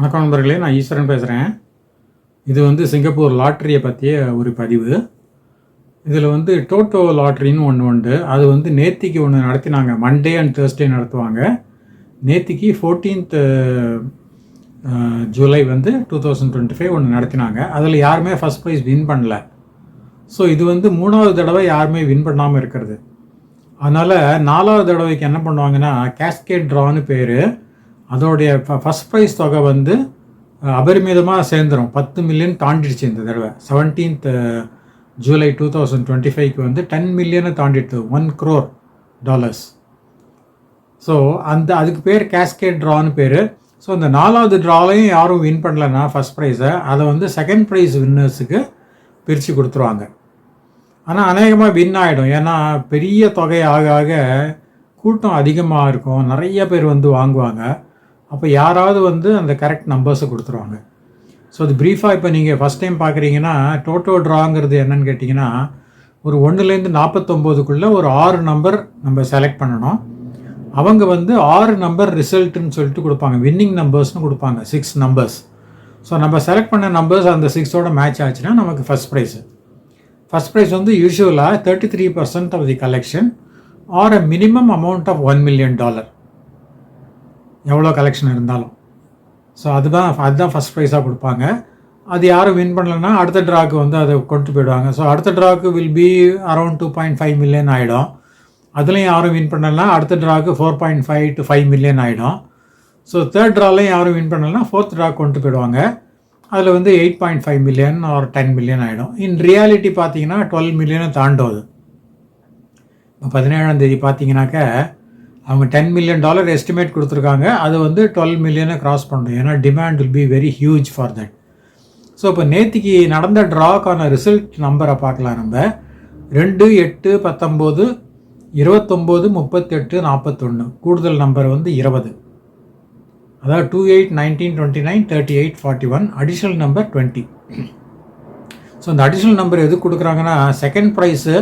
வணக்கம் நண்பர்களே நான் ஈஸ்வரன் பேசுகிறேன் இது வந்து சிங்கப்பூர் லாட்ரியை பற்றிய ஒரு பதிவு. இதில் வந்து டோட்டோ லாட்ரின்னு ஒன்று உண்டு. அது வந்து நேத்திக்கு ஒன்று நடத்தினாங்க. மண்டே அண்ட் தேர்ஸ்டே நடத்துவாங்க. நேத்திக்கு ஃபோர்டீன்த் ஜூலை வந்து டூ தௌசண்ட் டுவெண்ட்டி ஃபைவ் ஒன்று நடத்தினாங்க. அதில் யாருமே ஃபஸ்ட் ப்ரைஸ் வின் பண்ணல. ஸோ இது வந்து மூணாவது தடவை யாருமே வின் பண்ணாமல் இருக்கிறது. அதனால் நாலாவது தடவைக்கு என்ன பண்ணுவாங்கன்னா கேஸ்கேட் ட்ரான்னு பேர். அதோடைய ஃபஸ்ட் ப்ரைஸ் தொகை வந்து அபரிமிதமாக சேர்ந்துடும் பத்து மில்லியன் தாண்டிடுச்சு இந்த தடவை. Seventeenth July two thousand twenty ஃபைவ்க்கு வந்து டென் மில்லியனை தாண்டிடுது ஒன் க்ரோர் டாலர்ஸ் ஸோ அந்த அதுக்கு பேர் கேஸ்கேட் ட்ரான்னு பேர். ஸோ இந்த நாலாவது ட்ராலையும் யாரும் வின் பண்ணலன்னா ஃபஸ்ட் ப்ரைஸை அதை வந்து செகண்ட் ப்ரைஸ் வின்னர்ஸுக்கு பிரித்து கொடுத்துருவாங்க. ஆனால் அநேகமாக வின் ஆகிடும் ஏன்னா பெரிய தொகை ஆக ஆக கூட்டம் அதிகமாக இருக்கும். நிறைய பேர் வந்து வாங்குவாங்க. அப்போ யாராவது வந்து அந்த கரெக்ட் நம்பர்ஸை கொடுத்துருவாங்க. ஸோ அது ப்ரீஃபாக இப்போ நீங்கள் ஃபஸ்ட் டைம் பார்க்குறீங்கன்னா டோட்டோ ட்ராங்கிறது என்னன்னு கேட்டிங்கன்னா ஒரு ஒன்றுலேருந்து நாற்பத்தொம்போதுக்குள்ளே ஒரு ஆறு நம்பர் நம்ம செலக்ட் பண்ணணும். அவங்க வந்து ஆறு நம்பர் ரிசல்ட்டுன்னு சொல்லிட்டு கொடுப்பாங்க. வின்னிங் நம்பர்ஸ்னு கொடுப்பாங்க. சிக்ஸ் நம்பர்ஸ் ஸோ நம்ம செலக்ட் பண்ண நம்பர்ஸ் அந்த சிக்ஸோட மேட்ச் ஆச்சுன்னா நமக்கு ஃபஸ்ட் ப்ரைஸு ஃபஸ்ட் ப்ரைஸ் வந்து யூஸ்வலாக thirty three percent of the collection or a minimum amount of one million dollar எவ்வளோ கலெக்ஷன் இருந்தாலும். ஸோ அதுதான் அதுதான் ஃபஸ்ட் ப்ரைஸாக கொடுப்பாங்க. அது யாரும் வின் பண்ணலன்னா அடுத்த ட்ராக்கு வந்து அதை கொண்டு போயிடுவாங்க. ஸோ அடுத்த track will be around two point five million ஆகிடும் அதுலேயும் யாரும் வின் பண்ணலன்னா அடுத்த track four point five to five million ஆகிடும் ஸோ தேர்ட் ட்ராலையும் யாரும் வின் பண்ணலன்னா ஃபோர்த் ட்ரா கொண்டு போயிடுவாங்க. அதில் வந்து எயிட் பாயிண்ட் ஃபைவ் மில்லியன் ஒரு டென் மில்லியன் ஆகிடும் இன் ரியாலிட்டி பார்த்தீங்கன்னா டுவெல் மில்லியனை தாண்டும் அது. இப்போ பதினேழாம் தேதி பார்த்தீங்கன்னாக்க அவங்க டென் மில்லியன் டாலர் எஸ்டிமேட் கொடுத்துருக்காங்க. அது வந்து டுவெல் மில்லியனை கிராஸ் பண்ணும் ஏன்னா demand will be very huge for that so இப்போ நேற்றுக்கு நடந்த ட்ராக்கான ரிசல்ட் நம்பரை பார்க்கலாம் நம்ம. ரெண்டு எட்டு பத்தொம்போது இருபத்தொம்போது முப்பத்தெட்டு நாற்பத்தொன்று கூடுதல் நம்பர் வந்து இருபது. அதாவது two eight nineteen twenty nine thirty eight forty one additional number twenty so இந்த அடிஷ்னல் நம்பர் எது கொடுக்குறாங்கன்னா second prize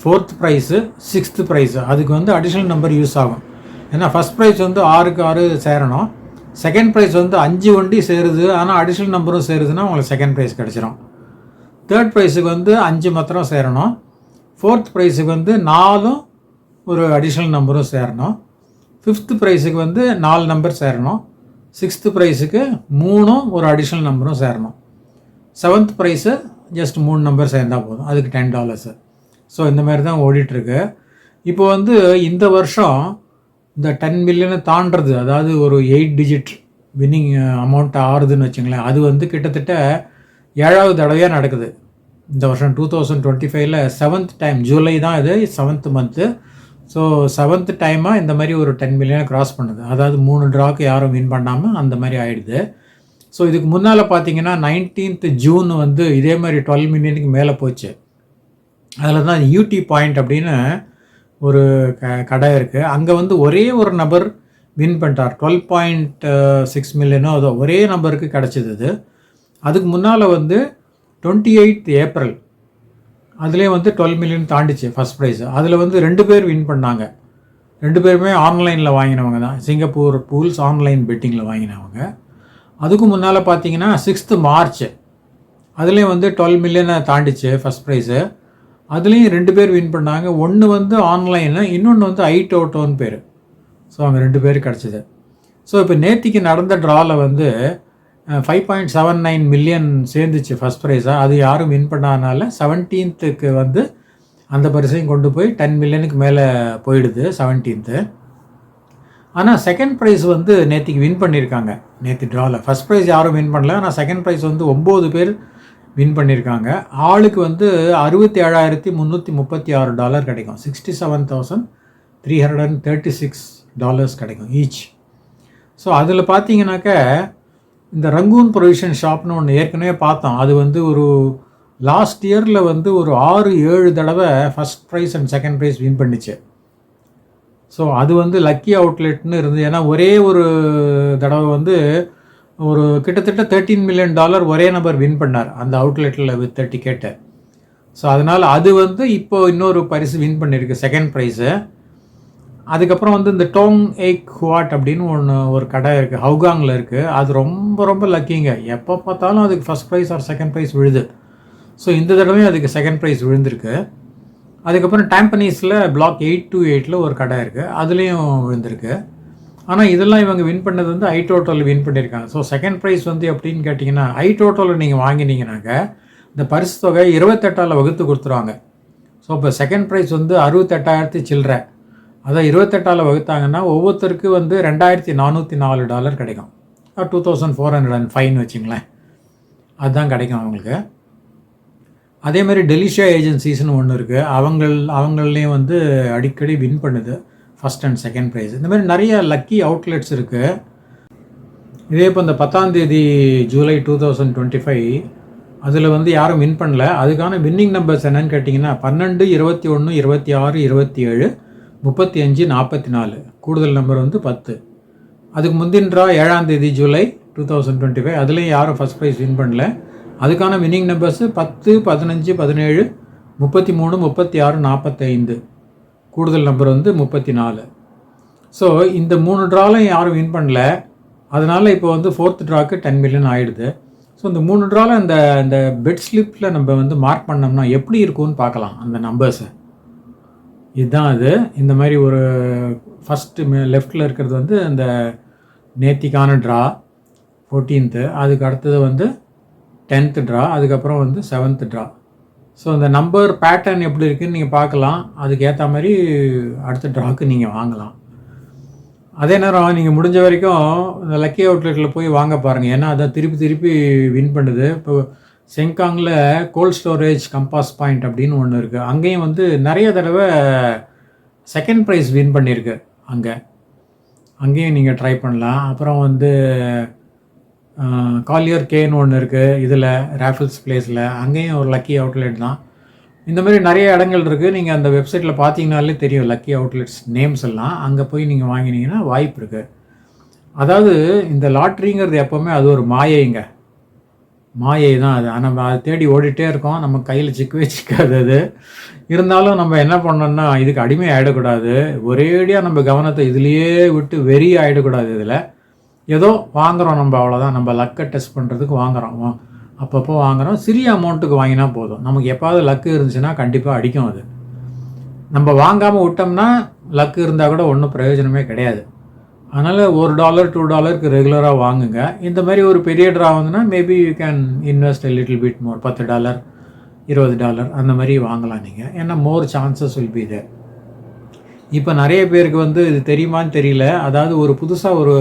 fourth prize sixth prize அதுக்கு வந்து அடிஷ்னல் நம்பர் யூஸ் ஆகும். ஏன்னா ஃபஸ்ட் ப்ரைஸ் வந்து ஆறுக்கு ஆறு சேரணும். செகண்ட் ப்ரைஸ் வந்து அஞ்சு வண்டி சேருது. ஆனால் அடிஷ்னல் நம்பரும் சேருதுன்னா உங்களுக்கு செகண்ட் ப்ரைஸ் கிடச்சிரும். தேர்ட் ப்ரைஸுக்கு வந்து அஞ்சு மாத்திரம் சேரணும். ஃபோர்த் ப்ரைஸுக்கு வந்து நாலும் ஒரு அடிஷ்னல் நம்பரும் சேரணும். ஃபிஃப்த்து ப்ரைஸுக்கு வந்து நாலு நம்பர் சேரணும். சிக்ஸ்த்து ப்ரைஸுக்கு மூணும் ஒரு அடிஷ்னல் நம்பரும் சேரணும். செவன்த் ப்ரைஸு ஜஸ்ட் மூணு நம்பர் சேர்ந்தால் போதும். அதுக்கு டென் டாலர்ஸு ஸோ இந்த மாதிரி தான் ஓடிட்டுருக்கு. இப்போ வந்து இந்த வருஷம் இந்த டென் மில்லியனை தாண்டுறது அதாவது ஒரு எயிட் டிஜிட் வின்னிங் அமௌண்ட் ஆறுதுன்னு வச்சுங்களேன் அது வந்து கிட்டத்தட்ட ஏழாவது தடவையாக நடக்குது. இந்த வருஷம் டூ தௌசண்ட் டுவெண்ட்டி ஃபைவ்ல செவன்த் டைம் ஜூலை தான் இது செவன்த் மந்த்து ஸோ செவன்த் டைமாக இந்த மாதிரி ஒரு டென் மில்லியனை கிராஸ் பண்ணுது. அதாவது மூணு ட்ராக்கு யாரும் வின் பண்ணாமல் அந்த மாதிரி ஆயிடுது. ஸோ இதுக்கு முன்னால் பார்த்தீங்கன்னா நைன்டீன்த் ஜூன் வந்து இதே மாதிரி டுவெல் மில்லியனுக்கு மேலே போச்சு. அதில் தான் யூடி பாயிண்ட் அப்படின்னு ஒரு க கடை இருக்குது அங்கே வந்து ஒரே ஒரு நபர் வின் பண்ணிட்டார். டுவெல் பாயிண்ட் சிக்ஸ் மில்லியனோ அதோ ஒரே நபருக்கு கிடச்சிது அது. அதுக்கு முன்னால் வந்து டுவெண்ட்டி எயிட் ஏப்ரல் அதுலேயே வந்து டுவெல் மில்லியன் தாண்டிச்சு ஃபஸ்ட் ப்ரைஸ் அதில் வந்து ரெண்டு பேர் வின் பண்ணாங்க. ரெண்டு பேருமே ஆன்லைனில் வாங்கினவங்க தான். சிங்கப்பூர் பூல்ஸ் ஆன்லைன் பெட்டிங்கில் வாங்கினவங்க. அதுக்கு முன்னால் பார்த்தீங்கன்னா சிக்ஸ்த்து மார்ச் அதுலேயும் வந்து டுவெல் மில்லியனை தாண்டிச்சு ஃபஸ்ட் ப்ரைஸு அதுலேயும் ரெண்டு பேர் வின் பண்ணாங்க. ஒன்று வந்து ஆன்லைனில் இன்னொன்று வந்து ஐ டோட்டோன்னு பேர். ஸோ அவங்க ரெண்டு பேர் கிடச்சிது. ஸோ இப்போ நேத்திக்கு நடந்த ட்ராவில் வந்து five point seven nine million சேர்ந்துச்சு first ப்ரைஸாக அது யாரும் வின் பண்ணாதனால செவன்டீன்த்துக்கு வந்து அந்த பரிசையும் கொண்டு போய் டென் மில்லியனுக்கு மேலே போயிடுது செவன்டீன்த்து ஆனால் செகண்ட் ப்ரைஸ் வந்து நேற்றுக்கு வின் பண்ணியிருக்காங்க நேற்று ட்ராவில் ஃபஸ்ட் ப்ரைஸ் யாரும் வின் பண்ணல ஆனால் செகண்ட் ப்ரைஸ் வந்து ஒம்பது பேர் வின் பண்ணியிருக்காங்க ஆளுக்கு வந்து அறுபத்தி ஏழாயிரத்தி முந்நூற்றி முப்பத்தி ஆறு டாலர் கிடைக்கும். Sixty seven thousand three hundred and thirty six dollars கிடைக்கும் ஈச் ஸோ அதில் பார்த்தீங்கன்னாக்க இந்த ரங்கூன் ப்ரொவிஷன் ஷாப்னு ஒன்று ஏற்கனவே பார்த்தோம். அது வந்து ஒரு லாஸ்ட் இயரில் வந்து ஒரு ஆறு ஏழு தடவை first prize and second prize win பண்ணிச்சு. ஸோ அது வந்து லக்கி அவுட்லெட்னு இருந்து ஏன்னா ஒரே ஒரு தடவை வந்து ஒரு கிட்டத்தட்ட தேர்ட்டீன் மில்லியன் டாலர் ஒரே நபர் வின் பண்ணார். அந்த அவுட்லெட்டில் வித் டிக்கெட்டை ஸோ அதனால் அது வந்து இப்போ இன்னொரு பரிசு வின் பண்ணியிருக்கு செகண்ட் ப்ரைஸு அதுக்கப்புறம் வந்து இந்த டோங் ஏக் ஹுவாட் அப்படின்னு ஒன்று ஒரு கடை இருக்குது ஹவுகாங்கில் இருக்குது அது ரொம்ப ரொம்ப லக்கிங்க எப்போ பார்த்தாலும் அதுக்கு first prize or second prize விழுது. ஸோ இந்த தடவையும் அதுக்கு செகண்ட் ப்ரைஸ் விழுந்திருக்கு. அதுக்கப்புறம் டேம்பனீஸில் பிளாக் எயிட் டூ எயிட்டில் ஒரு கடை இருக்குது அதுலேயும் விழுந்திருக்கு. ஆனால் இதெல்லாம் இவங்க வின் பண்ணது வந்து ஐ டோட்டலில் வின் பண்ணியிருக்காங்க ஸோ செகண்ட் ப்ரைஸ் வந்து எப்படின்னு கேட்டிங்கன்னா ஐ டோட்டலில் நீங்கள் வாங்கினீங்கனாக்க இந்த பரிசு தொகை இருபத்தெட்டால் வகுத்து கொடுத்துருவாங்க. ஸோ இப்போ செகண்ட் ப்ரைஸ் வந்து அறுபத்தெட்டாயிரத்தி சில்லற. அதான் இருபத்தெட்டால் வகுத்தாங்கன்னா ஒவ்வொருத்தருக்கு வந்து ரெண்டாயிரத்தி நானூற்றி நாலு டாலர் கிடைக்கும். Two thousand four hundred and five வச்சுங்களேன். அதுதான் கிடைக்கும் அவங்களுக்கு. அதே மாதிரி டெலிஷியா ஏஜென்சிஸ்னு ஒன்று இருக்குது அவங்கள் அவங்களையும் வந்து அடிக்கடி வின் பண்ணுது. ஃபஸ்ட் அண்ட் செகண்ட் ப்ரைஸ் இந்த மாதிரி நிறைய லக்கி அவுட்லெட்ஸ் இருக்குது இதே இப்போ இந்த பத்தாந்தேதி July two thousand twenty five அதில் வந்து யாரும் வின் பண்ணல. அதுக்கான வின்னிங் நம்பர்ஸ் என்னன்னு கேட்டிங்கன்னா பன்னெண்டு இருபத்தி ஒன்று இருபத்தி ஆறு இருபத்தி ஏழு முப்பத்தி அஞ்சு நாற்பத்தி நாலு. கூடுதல் நம்பர் வந்து பத்து. அதுக்கு முந்தின்றா ஏழாம் தேதி July two thousand twenty five அதுலேயும் யாரும் ஃபஸ்ட் ப்ரைஸ் வின் பண்ணல. அதுக்கான வின்னிங் நம்பர்ஸு பத்து பதினஞ்சு பதினேழு முப்பத்தி மூணு முப்பத்தி ஆறு நாற்பத்தைந்து கூடுதல் நம்பர் வந்து முப்பத்தி நாலு ஸோ இந்த மூணு ட்ராலையும் யாரும் வின் பண்ணல. அதனால் இப்போ வந்து ஃபோர்த் ட்ராக்கு டென் மில்லியன் ஆகிடுது ஸோ இந்த மூணு ட்ராவில் இந்த இந்த பெட் ஸ்லிப்பில் நம்ம வந்து மார்க் பண்ணோம்னா எப்படி இருக்கும்னு பார்க்கலாம் அந்த நம்பர்ஸை இதுதான் அது. இந்த மாதிரி ஒரு ஃபஸ்ட்டு லெஃப்டில் இருக்கிறது வந்து அந்த நேத்திக்கான ட்ரா ஃபோர்டீன்த்து அதுக்கு அடுத்தது வந்து டென்த்து ட்ரா அதுக்கப்புறம் வந்து செவன்த்து ட்ரா ஸோ அந்த நம்பர் பேட்டர்ன் எப்படி இருக்குன்னு நீங்கள் பார்க்கலாம். அதுக்கு ஏற்ற மாதிரி அடுத்த ட்ராக்கு நீங்கள் வாங்கலாம். அதே நேரம் நீங்கள் முடிஞ்ச வரைக்கும் இந்த லக்கி அவுட்லெட்டில் போய் வாங்க பாருங்கள் ஏன்னா அதை திருப்பி திருப்பி வின் பண்ணுது. இப்போ செங்காங்கில் கோல்ட் ஸ்டோரேஜ் கம்பாஸ் பாயிண்ட் அப்படின்னு ஒன்று இருக்குது அங்கேயும் வந்து நிறைய தடவை செகண்ட் ப்ரைஸ் வின் பண்ணியிருக்கு அங்கே. அங்கேயும் நீங்கள் ட்ரை பண்ணலாம். அப்புறம் வந்து காலியர் கேன்னு ஒன்று இருக்குது இதில் ரேஃபிள்ஸ் பிளேஸில் அங்கேயும் ஒரு லக்கி அவுட்லெட் தான். இந்த மாதிரி நிறைய இடங்கள் இருக்குது நீங்கள் அந்த வெப்சைட்டில் பார்த்தீங்கனாலே தெரியும் லக்கி அவுட்லெட்ஸ் நேம்ஸ் எல்லாம். அங்கே போய் நீங்கள் வாங்கினீங்கன்னா வாய்ப்பு இருக்குது அதாவது இந்த லாட்ரிங்கிறது எப்போவுமே அது ஒரு மாயைங்க. மாயை தான் அது. நம்ம அதை தேடி ஓடிட்டே இருக்கோம். நம்ம கையில் சிக்கவே சிக்காது அது. இருந்தாலும் நம்ம என்ன பண்ணோம்னா இதுக்கு அடிமை ஆகிடக்கூடாது ஒரேடியாக நம்ம கவனத்தை இதுலேயே விட்டு வெறி ஆகிடக்கூடாது இதில். ஏதோ வாங்குகிறோம் நம்ம அவ்வளோதான் நம்ம லக்கை டெஸ்ட் பண்ணுறதுக்கு வாங்குகிறோம் அப்பப்போ வாங்குகிறோம் சிறிய அமௌண்ட்டுக்கு வாங்கினா போதும். நமக்கு எப்பாவது லக்கு இருந்துச்சுன்னா கண்டிப்பாக அடிக்கும் அது. நம்ம வாங்காமல் விட்டோம்னா லக்கு இருந்தால் கூட ஒன்றும் பிரயோஜனமே கிடையாது. அதனால் ஒரு டாலர் டூ டாலருக்கு ரெகுலராக வாங்குங்க. இந்த மாதிரி ஒரு பெரிய ட்ரா வந்துன்னா maybe you can invest little bit more பத்து டாலர் இருபது டாலர் அந்த மாதிரி வாங்கலாம் நீங்கள் ஏன்னா more chances will be there இப்போ நிறைய பேருக்கு வந்து இது தெரியுமான்னு தெரியல. அதாவது ஒரு புதுசாக ஒரு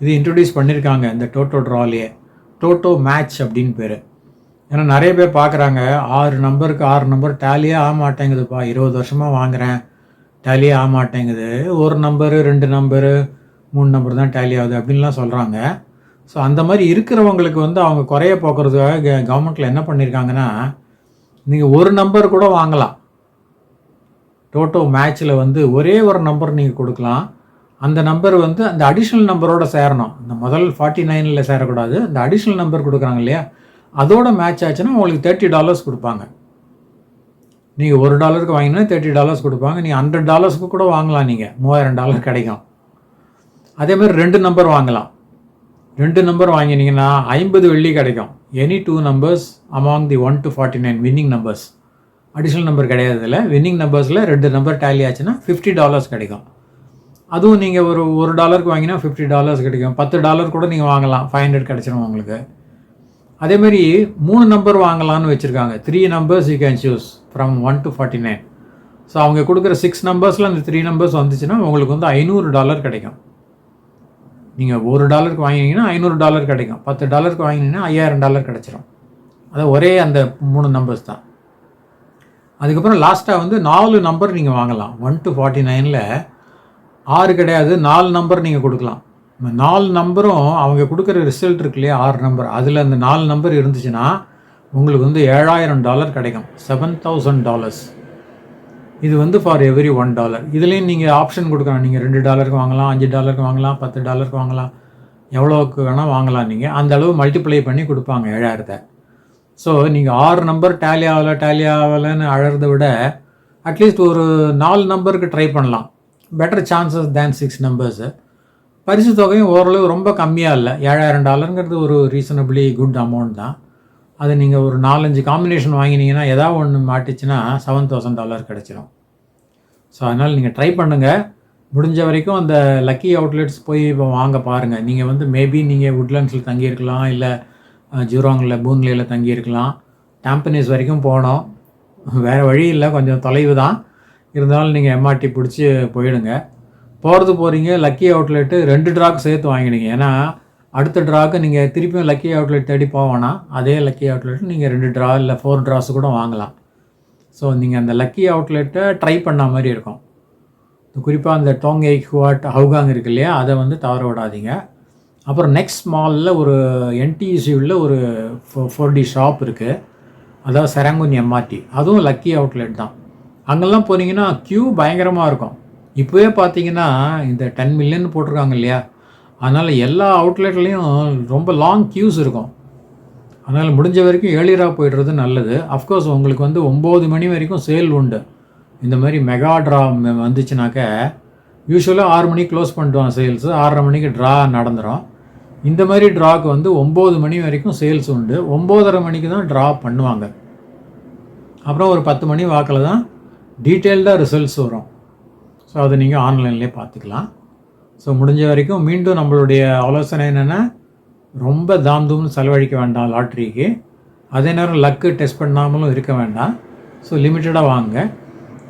இது இன்ட்ரடியூஸ் பண்ணியிருக்காங்க இந்த டோட்டோ ட்ராலேயே டோட்டோ மேட்ச் அப்படின்னு பேர். ஏன்னா நிறைய பேர் பார்க்குறாங்க ஆறு நம்பருக்கு ஆறு நம்பர் டேலியே ஆக மாட்டேங்குதுப்பா இருபது வருஷமாக வாங்குகிறேன் டேலியே ஆக மாட்டேங்குது ஒரு நம்பரு ரெண்டு நம்பரு மூணு நம்பர் தான் டேலி ஆகுது அப்படின்லாம் சொல்கிறாங்க ஸோ அந்த மாதிரி இருக்கிறவங்களுக்கு வந்து அவங்க குறைய போக்குறதுக்காக கவர்மெண்ட்டில் என்ன பண்ணியிருக்காங்கன்னா நீங்கள் ஒரு நம்பர் கூட வாங்கலாம். டோட்டோ மேட்ச்சில் வந்து ஒரே ஒரு நம்பர் நீங்கள் கொடுக்கலாம். அந்த நம்பர் வந்து அந்த அடிஷ்னல் நம்பரோட சேரணும். இந்த முதல் ஃபார்ட்டி நைனில் சேரக்கூடாது. அந்த அடிஷ்னல் நம்பர் கொடுக்குறாங்க இல்லையா? அதோட மேட்ச் ஆச்சுன்னா உங்களுக்கு தேர்ட்டி டாலர்ஸ் கொடுப்பாங்க. நீங்கள் ஒரு டாலருக்கு வாங்கினா தேர்ட்டி டாலர்ஸ் கொடுப்பாங்க. நீங்கள் ஹண்ட்ரட் டாலர்ஸ்க்கு கூட வாங்கலாம் நீங்கள் மூவாயிரம் டாலர் கிடைக்கும். அதே மாதிரி ரெண்டு நம்பர் வாங்கலாம். ரெண்டு நம்பர் வாங்கினீங்கன்னா ஐம்பது வெள்ளி கிடைக்கும். Any two numbers among the one to forty nine winning numbers additional number கிடையாது இல்லை வின்னிங் நம்பர்ஸில் ரெண்டு நம்பர் டேலி ஆச்சுன்னா ஃபிஃப்டி டாலர்ஸ் கிடைக்கும். அதுவும் நீங்கள் ஒரு ஒரு டாலருக்கு வாங்கினா ஃபிஃப்டி டாலர்ஸ் கிடைக்கும். பத்து டாலர் கூட நீங்கள் வாங்கலாம். ஃபைவ் ஹண்ட்ரட் கிடச்சிரும் உங்களுக்கு. அதேமாதிரி மூணு நம்பர் வாங்கலாம்னு வச்சுருக்காங்க. Three numbers you can choose from one to forty nine so அவங்க கொடுக்குற சிக்ஸ் நம்பர்ஸில் அந்த த்ரீ நம்பர்ஸ் வந்துச்சுன்னா உங்களுக்கு வந்து ஐநூறு டாலர் கிடைக்கும். நீங்கள் ஒரு டாலருக்கு வாங்கினீங்கன்னா ஐநூறு டாலர் கிடைக்கும். பத்து டாலருக்கு வாங்கினீங்கன்னா ஐயாயிரம் டாலர் கிடச்சிரும். அது ஒரே அந்த மூணு நம்பர்ஸ் தான். அதுக்கப்புறம் லாஸ்ட்டாக வந்து நாலு நம்பர் நீங்கள் வாங்கலாம். ஒன் டு ஃபார்ட்டி நைனில் ஆறு கிடையாது நாலு நம்பர் நீங்கள் கொடுக்கலாம். நாலு நம்பரும் அவங்க கொடுக்குற ரிசல்ட் இருக்கு இல்லையா ஆறு நம்பர் அதில் அந்த நாலு நம்பர் இருந்துச்சுன்னா உங்களுக்கு வந்து ஏழாயிரம் டாலர் கிடைக்கும். செவன் தௌசண்ட் டாலர்ஸ் இது வந்து ஃபார் எவ்ரி ஒன் டாலர் இதுலேயும் நீங்கள் ஆப்ஷன் கொடுக்கலாம். நீங்கள் ரெண்டு டாலருக்கு வாங்கலாம் அஞ்சு டாலருக்கு வாங்கலாம் பத்து டாலருக்கு வாங்கலாம். எவ்வளோக்கு வேணால் வாங்கலாம் நீங்கள் அந்த அளவு மல்டிப்ளை பண்ணி கொடுப்பாங்க ஏழாயிரத்தை. ஸோ நீங்கள் ஆறு நம்பர் டேலி ஆகலை டேலி ஆகலைன்னு அழகிறத விட அட்லீஸ்ட் ஒரு நாலு நம்பருக்கு ட்ரை பண்ணலாம். Better chances than six numbers பரிசு தொகையும் ஓரளவு ரொம்ப கம்மியாக இல்லை. ஏழாயிரம் டாலருங்கிறது ஒரு ரீசனபிளி குட் அமௌண்ட் தான். அது நீங்கள் ஒரு நாலஞ்சு காம்பினேஷன் வாங்கினீங்கன்னா ஏதாவது ஒன்று மாட்டிச்சுன்னா செவன் தௌசண்ட் டாலர் கிடச்சிரும். ஸோ அதனால் நீங்கள் ட்ரை பண்ணுங்கள் முடிஞ்ச வரைக்கும் அந்த லக்கி அவுட்லெட்ஸ் போய் இப்போ வாங்க பாருங்கள் நீங்கள் வந்து மேபி நீங்கள் உட்லண்ட்ஸில் தங்கியிருக்கலாம் இல்லை ஜூராங்கில் பூன்லேயில் தங்கியிருக்கலாம். டாம்பனிஸ் வரைக்கும் போனோம் வேறு வழி இல்லை. கொஞ்சம் தொலைவு தான். இருந்தாலும் நீங்கள் எம்ஆர்டி பிடிச்சி போயிடுங்க. போகிறது போகிறீங்க லக்கி அவுட்லெட்டு ரெண்டு ட்ராக் சேர்த்து வாங்கிடுங்க. ஏன்னா அடுத்த ட்ராக்கு நீங்கள் திருப்பியும் லக்கி அவுட்லெட் தேடி போவோன்னா அதே லக்கி அவுட்லெட் நீங்கள் ரெண்டு ட்ரா இல்லை ஃபோர் ட்ராஸ் கூட வாங்கலாம். ஸோ நீங்கள் அந்த லக்கி அவுட்லெட்டை ட்ரை பண்ண மாதிரி இருக்கும். குறிப்பாக அந்த டோங் எய்க் ஹுவாட் ஹவுகாங் இருக்கு இல்லையா அதை வந்து தவற விடாதீங்க. அப்புறம் நெக்ஸ்ட் மாலில் ஒரு என்டிசியூவில் ஒரு ஃபோர் டி ஷாப் இருக்குது அதாவது செரங்குன் எம்ஆர்டி அதுவும் லக்கி அவுட்லெட் தான். அங்கெல்லாம் போனீங்கன்னா க்யூ பயங்கரமாக இருக்கும். இப்போவே பார்த்தீங்கன்னா இந்த டென் மில்லியன் போட்டிருக்காங்க இல்லையா? அதனால் எல்லா அவுட்லெட்லேயும் ரொம்ப லாங் க்யூஸ் இருக்கும். அதனால் முடிஞ்ச வரைக்கும் ஏழியராக போய்டுறது நல்லது. அஃப்கோர்ஸ் உங்களுக்கு வந்து ஒம்பது மணி வரைக்கும் சேல் உண்டு. இந்த மாதிரி மெகா ட்ரா வந்துச்சுனாக்க யூஸ்வலாக ஆறு மணிக்கு க்ளோஸ் பண்ணிடுவான் சேல்ஸு ஆறரை மணிக்கு ட்ரா நடந்துடும் இந்த மாதிரி ட்ராக்கு வந்து ஒம்பது மணி வரைக்கும் சேல்ஸ் உண்டு. ஒம்போதரை மணிக்கு தான் ட்ரா பண்ணுவாங்க. அப்புறம் ஒரு பத்து மணி வாக்கில் தான் டீட்டெயில்டாக ரிசல்ட்ஸ் வரும். ஸோ அதை நீங்கள் ஆன்லைன்லேயே பார்த்துக்கலாம். ஸோ முடிஞ்ச வரைக்கும் மீண்டும் நம்மளுடைய ஆலோசனை என்னென்னா ரொம்ப தாம் தூம்னு செலவழிக்க வேண்டாம் லாட்ரிக்கு அதே நேரம் லக்கு டெஸ்ட் பண்ணாமலும் இருக்க வேண்டாம். ஸோ லிமிட்டடாக வாங்க.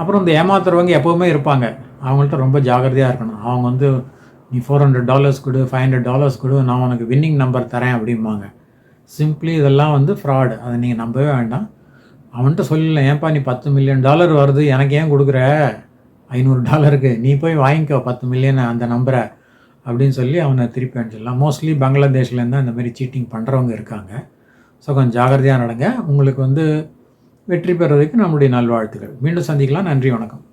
அப்புறம் இந்த ஏமாத்துறவங்க எப்போவுமே இருப்பாங்க. அவங்கள்ட்ட ரொம்ப ஜாகிரதையாக இருக்கணும். அவங்க வந்து நீ ஃபோர் ஹண்ட்ரட் டாலர்ஸ் கொடு ஃபைவ் ஹண்ட்ரட் டாலர்ஸ் கொடு நான் உனக்கு வின்னிங் நம்பர் தரேன் அப்படிம்பாங்க. சிம்பிளி இதெல்லாம் வந்து ஃப்ராடு அதை நீங்கள் நம்பவே வேண்டாம். அவன்கிட்ட சொல்லல ஏன்பா நீ பத்து மில்லியன் டாலர் வருது எனக்கு ஏன் கொடுக்குற? ஐநூறு டாலருக்கு நீ போய் வாங்கிக்கோ பத்து மில்லியன் அந்த நம்பரை அப்படின்னு சொல்லி அவனை திருப்பி அனுப்பிச்சிடலாம். மோஸ்ட்லி பங்களாதேஷ்லேருந்து அந்த மாதிரி சீட்டிங் பண்ணுறவங்க இருக்காங்க. ஸோ கொஞ்சம் ஜாகிரதையாக நடங்க. உங்களுக்கு வந்து வெற்றி பெறுவதற்கு நம்முடைய நல்வாழ்த்துக்கள். மீண்டும் சந்திக்கலாம். நன்றி வணக்கம்.